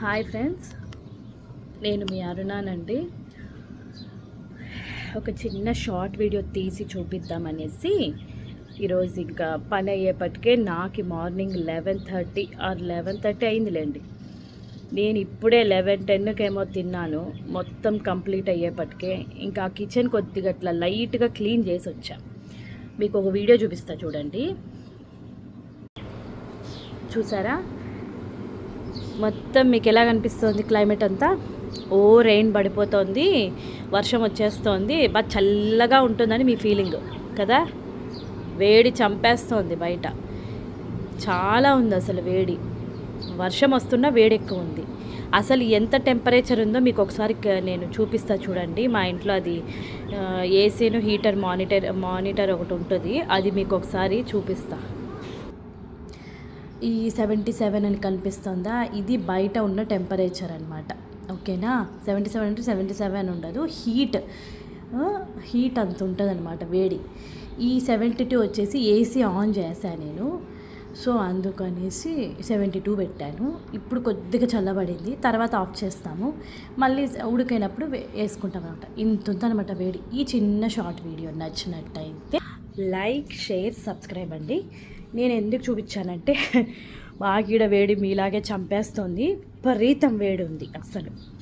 Hi friends నేను మీ అరుణానండి. ఒక చిన్న షార్ట్ వీడియో తీసి చూపిద్దామనేసి ఈరోజు ఇంకా పని అయ్యేపటికే నాకు morning eleven thirty or eleven thirty అయిందిలేండి. నేను ఇప్పుడే లెవెన్ టెన్కేమో తిన్నాను మొత్తం కంప్లీట్ అయ్యేపటికే ఇంకా కిచెన్ కొద్దిగా అట్లా లైట్గా క్లీన్ చేసి వచ్చా. మీకు ఒక వీడియో చూపిస్తా చూడండి. చూసారా? మొత్తం మీకు ఎలా కనిపిస్తుంది క్లైమేట్ అంతా? ఓ రెయిన్ పడిపోతుంది. వర్షం వచ్చేస్తోంది. బాగా చల్లగా ఉంటుందని మీ ఫీలింగ్ కదా? వేడి చంపేస్తోంది బయట. చాలా ఉంది అసలు వేడి. వర్షం వస్తున్నా వేడి ఎక్కువ ఉంది. అసలు ఎంత టెంపరేచర్ ఉందో మీకు ఒకసారి నేను చూపిస్తా చూడండి. మా ఇంట్లో అది ఏసీను హీటర్ మానిటర్ మానిటర్ ఒకటి ఉంటుంది. అది మీకు ఒకసారి చూపిస్తాను ఈ సెవెంటీ సెవెన్ అని కనిపిస్తుందా? ఇది బయట ఉన్న టెంపరేచర్ అనమాట ఓకేనా? సెవెంటీ సెవెన్ అంటే సెవెంటీ సెవెన్ ఉండదు. హీట్ హీట్ అంత ఉంటుంది అనమాట వేడి. ఈ సెవెంటీ టూ వచ్చేసి ఏసీ ఆన్ చేశాను నేను. సో అందుకనేసి సెవెంటీ టూ పెట్టాను. ఇప్పుడు కొద్దిగా చల్లబడింది. తర్వాత ఆఫ్ చేస్తాము. మళ్ళీ ఉడికైనప్పుడు వే- వేసుకుంటాం అనమాట ఇంత ఉందనమాట వేడి. ఈ చిన్న షార్ట్ వీడియో నచ్చినట్టయితే లైక్ షేర్ సబ్స్క్రైబ్ అండి. నేను ఎందుకు చూపించానంటే బాగీడ వేడి మీలాగే చంపేస్తుంది. విపరీతం వేడి ఉంది అసలు.